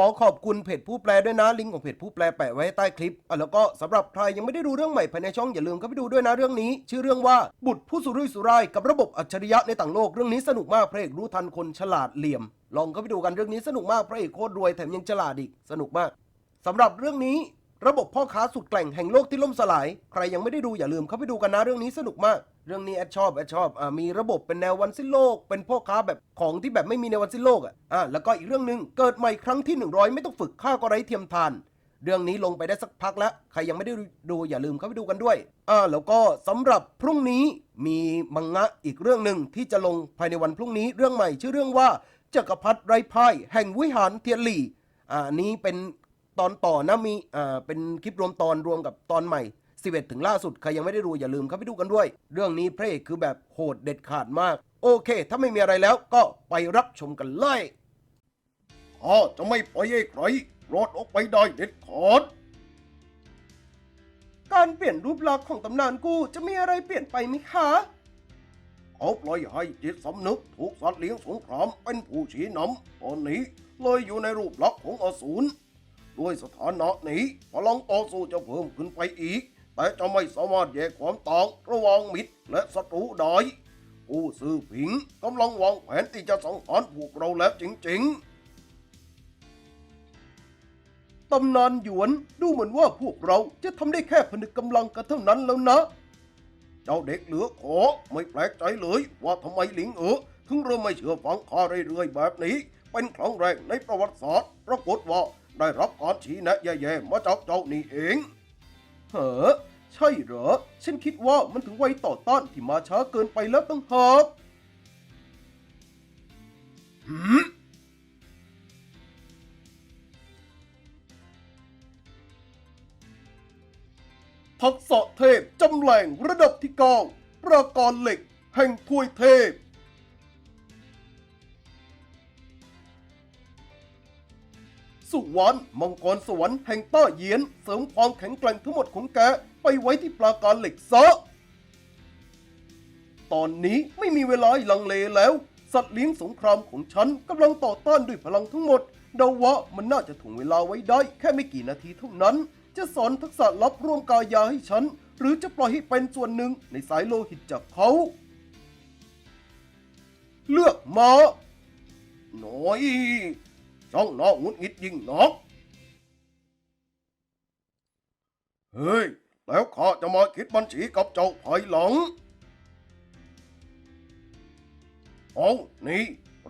ขอขอบคุณเพจผู้แปลด้วยนะลิงก์ของเพจผู้แปลแปะไว้ใต้คลิปอะแล้วก็สำหรับใครยังไม่ได้ดูเรื่องใหม่ภายในช่องอย่าลืมเข้าไปดูด้วยนะเรื่องนี้ ชื่อเรื่องว่าบุตรผู้สุรุ่ยสุร่ายกับระบบอัจฉริยะในต่างโลกเรื่องนี้สนุกมากพระเอกรู้ทันคนฉลาดเหลี่ยม ลองเข้าไปดูกันเรื่องนี้สนุกมากพระเอกโคตรรวยแถมยังฉลาดอีกสนุกมากสำหรับเรื่องนี้ ระบบพ่อค้าสุดแกร่งแห่งโลกที่ล่มสลาย ใครยังไม่ได้ดูอย่าลืมเข้าไปดูกันนะเรื่องนี้สนุกมาก เรื่องนี้แอดชอบแอดชอบอ่ามีระบบเป็นแนววันสิ้นโลก เป็นพ่อค้าแบบของที่แบบไม่มีในวันสิ้นโลกอะอ่าแล้วก็อีกเรื่องหนึ่งเกิดใหม่ครั้งที่ 100 ไม่ต้องฝึกข้าก็ไร้เทียมทาน เรื่องนี้ลงไปได้สักพักแล้ว ใครยังไม่ได้ดูอย่าลืมเข้าไปดูกันด้วยอ่าแล้วก็สำหรับพรุ่งนี้มีมังงะอีกเรื่องหนึ่งที่จะลงภายในวันพรุ่งนี้เรื่องใหม่ชื่อเรื่องว่าจักรพรรดิไร้พ่ายแห่งวิหารเทียนหลี่อ่าอันนี้เป็น ตอนต่อนะมีอ่าเป็นคลิปรวมตอนรวมกับตอนใหม่ 11 ถึงล่าสุด ใครยังไม่ได้ดูอย่าลืมเข้าไปดูกันด้วย เรื่องนี้พระเอกคือแบบโหดเด็ดขาดมาก โอเค ถ้าไม่มีอะไรแล้วก็ไปรับชมกันเลยข้าจะไม่ปล่อยให้ใครรอดออกไปได้เด็ดขาดการเปลี่ยนรูปลักษณ์ของตำนานกูจะมีอะไรเปลี่ยนไปไหมคะเขาปล่อยให้จิตสำนึกถูกสัตว์เลี้ยงสงครามเป็นผู้ชี้นำตอนนี้เลยอยู่ในรูปลักษณ์ของอสูร ด้วยสถานะนี้พลังต่อสู้จะเพิ่มขึ้นไปอีก แต่จะไม่สามารถแยกความต่างระหว่างมิตรและศัตรูได้ผู้ซื้อผิงกำลังวางแผนที่จะสังหารพวกเราแล้วจริงๆ ตำนานหยวนดูเหมือนว่าพวกเราจะทำได้แค่ผนึกกำลังกันเท่านั้นแล้วนะ เจ้าเด็กเหลือขอไม่แปลกใจเลยว่าทำไมหลิงเอ๋อถึงเริ่มไม่เชื่อฟังข้าเรื่อยๆแบบนี้ เป็นครั้งแรกในประวัติศาสตร์ปรากฏว่า ได้รับการชี้แนะแย่ๆมาจากเจ้านี่เองเฮ้อใช่เหรอ ฉันคิดว่ามันถึงวัยต่อต้านที่มาช้าเกินไปแล้วตั้งหากหืมทักษะเทพจำแหล่งระดับที่เก้าประการเหล็ก แห่งถ้วยเทพ สุวรรณมังกรสวรรค์แห่งต้าเยียน เสริมความแข็งแกร่งทั้งหมดของแก ไปไว้ที่ปราการเหล็กซะ ตอนนี้ไม่มีเวลาหลังเลแล้ว สัตว์เลี้ยงสงครามของฉันกำลังต่อต้านด้วยพลังทั้งหมดเดาว่ามันน่าจะถ่วงเวลาไว้ได้ แค่ไม่กี่นาทีเท่านั้น จะสอนทักษะลับร่วมกายาให้ฉัน หรือจะปล่อยให้เป็นส่วนหนึ่งในสายโลหิตจากเขา เลือกมาหน่อย ช่องน้องหงุดหงิดยิ่งนักเฮ้ย แล้วข้าจะมาคิดบัญชีกับเจ้าภายหลัง เอานี่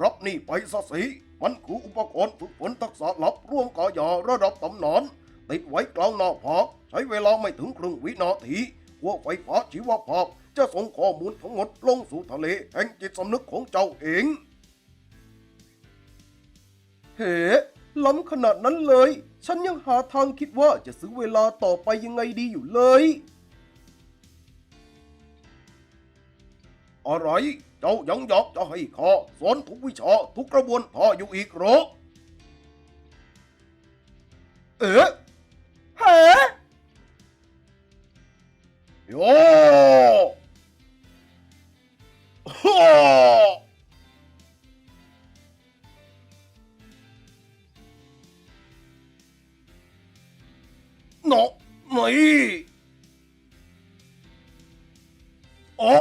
รับนี่ไปซะสิมันคืออุปกรณ์ฝึกฝนทักษะลับร่วมกายาระดับตำนาน ติดไว้กลางหน้าผากใช้เวลาไม่ถึงครึ่งวินาทีหัวไฟฟ้าชีวภาพ จะส่งข้อมูลทั้งหมดลงสู่ทะเลแห่งจิตสำนึกของเจ้าเอง เฮ้ล้ำขนาดนั้นเลย ฉันยังหาทางคิดว่าจะซื้อเวลาต่อไปยังไงดีอยู่เลยอะไรเจ้ายังอยากจะให้ข้าสอนทุกวิชาทุกกระบวนท่าอยู่อีกหรอ เอ๋ฮะโยฮ่า เนาะไม่อ๋อ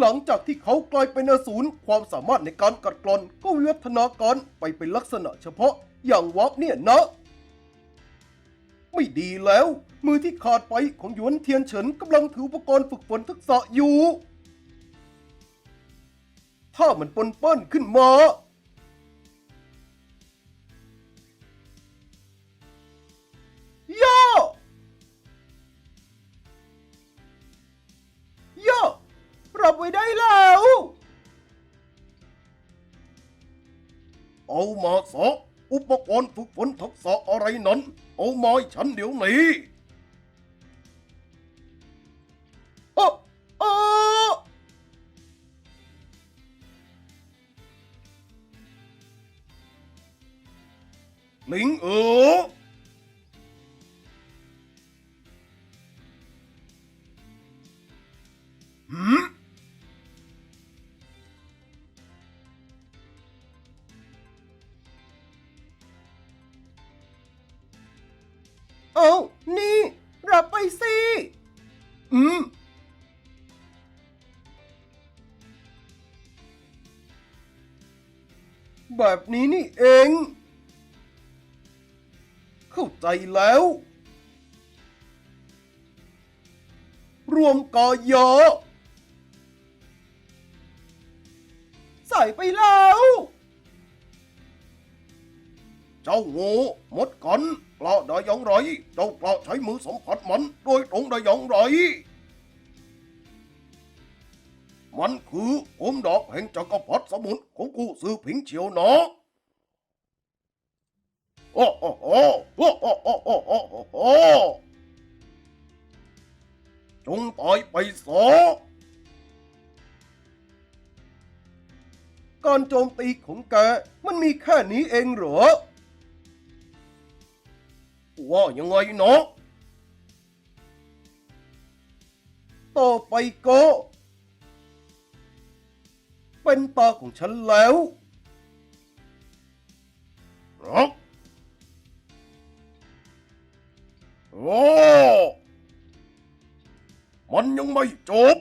หลังจากที่เขากลายเป็นอสูรความสามารถในการกัดกร่อนก็วิวัฒนาการไปเป็นลักษณะเฉพาะอย่างวับเนี่ยนะ ไม่ดีแล้ว มือที่ขาดไปของหยวนเทียนเฉินกำลังถืออุปกรณ์ฝึกฝนทักษะอยู่ ถ้ามันปนเปิ้นขึ้นมา ย่าย่ารับไว้ได้แล้ว เอามาสะอุปกรณ์ฝึกฝนทักษะอะไรนั้น เอามาให้ฉันเดี๋ยวนี้อ้อ หลิงเอ๋อหืมโอ้านี่รับไปสิอืมแบบนี้นี่เอง เข้าใจแล้ว รวมกอยอใส่ไปแล้ว เจ้างูมดกันกล้าได้อย่างไร เจ้ากล้าใช้มือสัมผัสมันโดยตรงได้อย่างไร มันคือผมดอกแห่งจักรพรรดิสมุนของกูซื้อผิงเฉียวหนอโอ้ โอ้โอ้โอ้โอ้โอ้โอ้โอ้โอ้โอ้จงตายไปซะการโจมตีของแกมันมีแค่นี้เองเหรอ ว่ายังไงเนาะต่อไปก็ เป็นตาของฉันแล้วรับ โอ้มันยังไม่จบ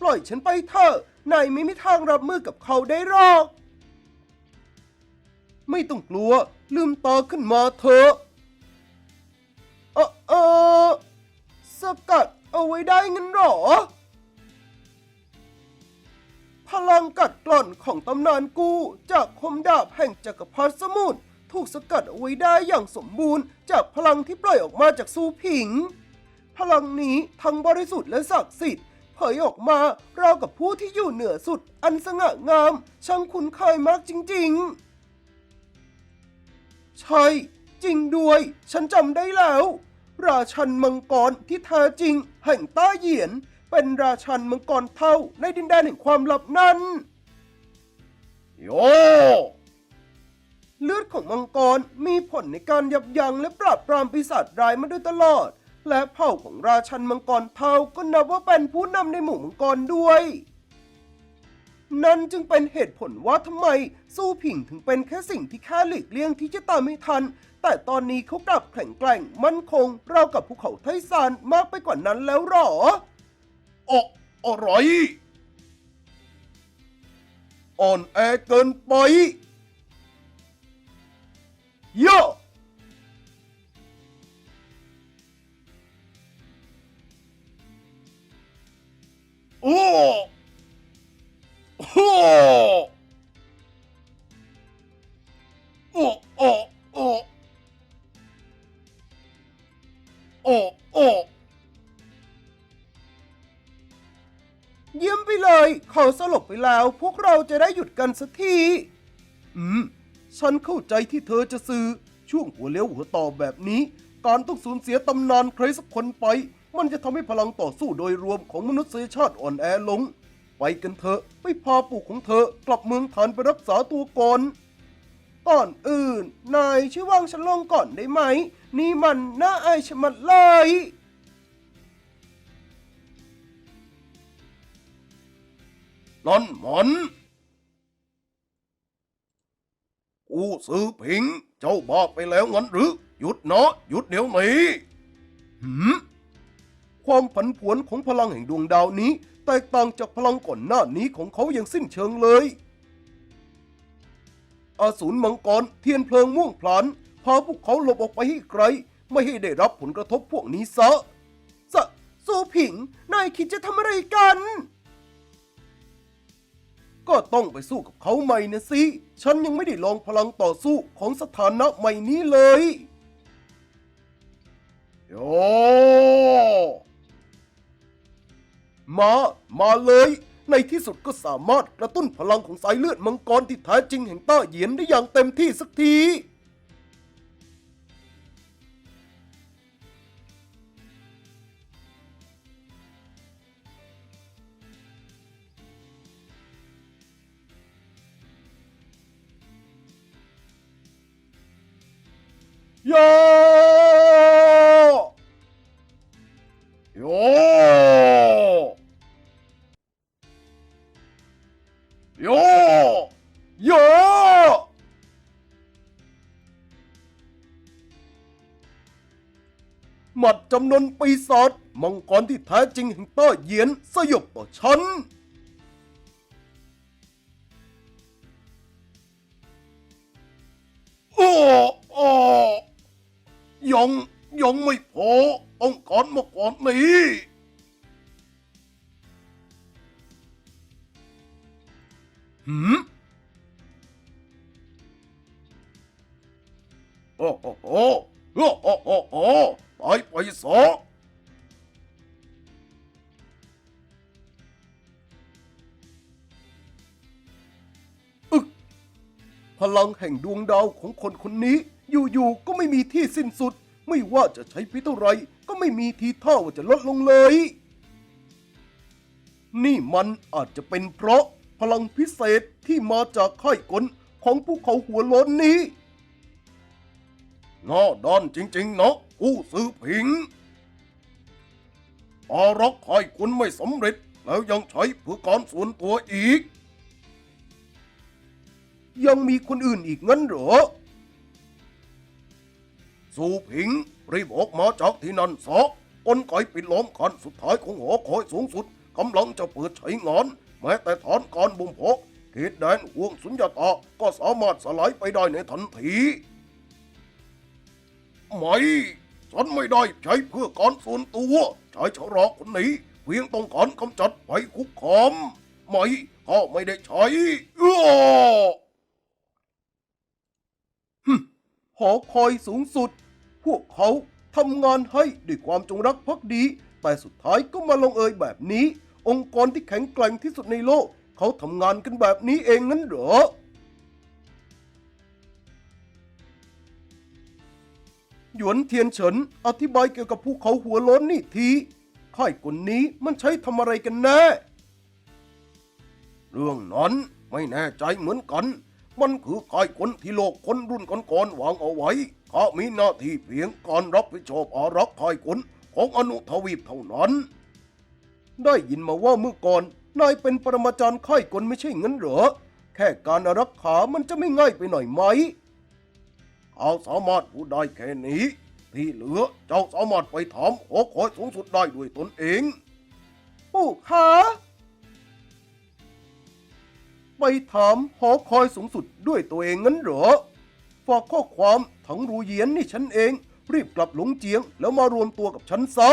ปล่อยฉันไปเถอะ นายไม่มีทางรับมือกับเขาได้หรอก ไม่ต้องกลัว ลืมตาขึ้นมาเถอะเออเออสกัดเอาไว้ได้งั้นหรอ พลังกัดกร่อนของตำนานกูจากคมดาบแห่งจักรพรรดิสมุทร ถูกสกัดเอาไว้ได้อย่างสมบูรณ์ จากพลังที่ปล่อยออกมาจากซูผิง พลังนี้ทั้งบริสุทธิ์และศักดิ์สิทธิ์เผยออกมาราวกับผู้ที่อยู่เหนือสุด อันสง่างาม ช่างคุ้นเคยมากจริงๆ ใช่ จริงด้วย ฉันจำได้แล้ว ราชันมังกรที่แท้จริง แห่งต้าเหยียน เป็นราชันมังกรเท่าในดินแดนแห่งความลับนั้น โย เลือดของมังกรมีผลในการยับยั้งและปราบปรามปีศาจร้ายมาโดยตลอด และเผ่าของราชันมังกรเท่าก็นับว่าเป็นผู้นำในหมู่มังกรด้วย นั่นจึงเป็นเหตุผลว่าทำไมสู้ผิงถึงเป็นแค่สิ่งที่แค่หลีกเลี่ยงที่จะตามไม่ทัน แต่ตอนนี้เขากลับแข็งแกร่งมั่นคงราวกับภูเขาไทซานมากไปกว่านั้นแล้วหรออะอะไรอ่อนแอเกินไป ย่โอ้โหโอ้โอ้โอ้โอ้โอ้เยี่ยมไปเลย เขาสลบไปแล้ว พวกเราจะได้หยุดกันสักที อืม ฉันเข้าใจที่เธอจะสื่อ ช่วงหัวเลี้ยวหัวต่อแบบนี้ การต้องสูญเสียตำนานใครสักคนไป มันจะทำให้พลังต่อสู้โดยรวมของมนุษยชาติอ่อนแอลง ไปกันเถอะไปพาปู่ของเธอกลับเมืองฐานไปรักษาตัวก่อนก่อนอื่น นายช่วยวางฉันลงก่อนได้ไหม นี่มันน่าอายชะมัดเลยนั่นมัน กูซื้อผิง เจ้าบ้าไปแล้วงั้นหรือ หยุดเนาะหยุดเดี๋ยวนี้หืมความผันผวนของพลังแห่งดวงดาวนี้ แตกต่างจากพลังก่อนหน้านี้ของเขาอย่างสิ้นเชิงเลยอาสูรมังกรเทียนเพลิงม่วงพลันพาพวกเขาหลบออกไปให้ไกล ไม่ให้ได้รับผลกระทบพวกนี้ซะสะสูผิง นายคิดจะทำอะไรกัน ก็ต้องไปสู้กับเขาใหม่นะสิ ฉันยังไม่ได้ลองพลังต่อสู้ของสถานะใหม่นี้เลยโยมา มาเลย ในที่สุดก็สามารถกระตุ้นพลังของสายเลือดมังกรที่แท้จริงแห่งต้าเหยียนได้อย่างเต็มที่สักที โยโยโยโยโจำนวนปีศาจมังกรที่แท้จริงแห่งต้าเหยียนสยบต่อฉันโอ้โอ้ ยังยังไม่พอต้องกรมาก่อนนี้หืมโอ้โอ้โอ้โอ้โอ้โอ้โอ้ตายไปซะอึกพลังแห่งดวงดาวของคนคนนี้ อยู่ๆก็ไม่มีที่สิ้นสุด ไม่ว่าจะใช้พิษเท่าไรก็ไม่มีทีท่าว่าจะลดลงเลย นี่มันอาจจะเป็นเพราะพลังพิเศษที่มาจากค่ายกลของภูเขาหัวโล้นนี้น่าดอนจริงๆเนาะผู้ซื้อผิงอารักค่ายกลไม่สำเร็จแล้วยังใช้เพื่อการส่วนตัวอีก ยังมีคนอื่นอีกงั้นเหรอ สู่ผิง รีบออกมาจากที่นั่นซะกลไกปิดล้อมขั้นสุดท้ายของหอคอยสูงสุดกำลังจะเปิดใช้งาน แม้แต่ฐานการบ่มเพาะเขตแดนห่วงสุญญตาก็สามารถสลายไปได้ในทันที ไม่ฉันไม่ได้ใช้เพื่อการส่วนตัวชายชะลาคนนี้เพียงต้องการกำจัดไปคุกคามไม่ก็ไม่ได้ใช้เออหอคอยสูงสุด พวกเขาทำงานให้ด้วยความจงรักภักดี แต่สุดท้ายก็มาลงเอยแบบนี้ องค์กรที่แข็งแกร่งที่สุดในโลก เขาทำงานกันแบบนี้เองงั้นเหรอหยวนเทียนเฉินอธิบายเกี่ยวกับภูเขาหัวล้นนี่ทีค่ายกลนี้มันใช้ทำอะไรกันแน่ เรื่องนั้นไม่แน่ใจเหมือนกัน มันคือค่ายคนที่โลกคนรุ่นก่อนๆวางเอาไว้ ขามีหน้าที่เพียงการรับผิดชอบอารักษ์ค่ายคนของอนุทวีปเท่านั้น ได้ยินมาว่าเมื่อก่อนนายเป็นปรมาจารย์ค่ายกลไม่ใช่เงั้นเหรอ แค่การอารักขามันจะไม่ง่ายไปหน่อยไหมเขาสามารถพูดได้แค่นี้ ที่เหลือเจ้าสามารถไปถามหอคอยสูงสุดได้ด้วยตนเองปู่ขาไปถามหอคอยสูงสุดด้วยตัวเองงั้นเหรอ ฝากข้อความ ทั้งรูเหยียนนี่ฉันเอง รีบกลับหลงเจียง แล้วมารวมตัวกับฉันซะ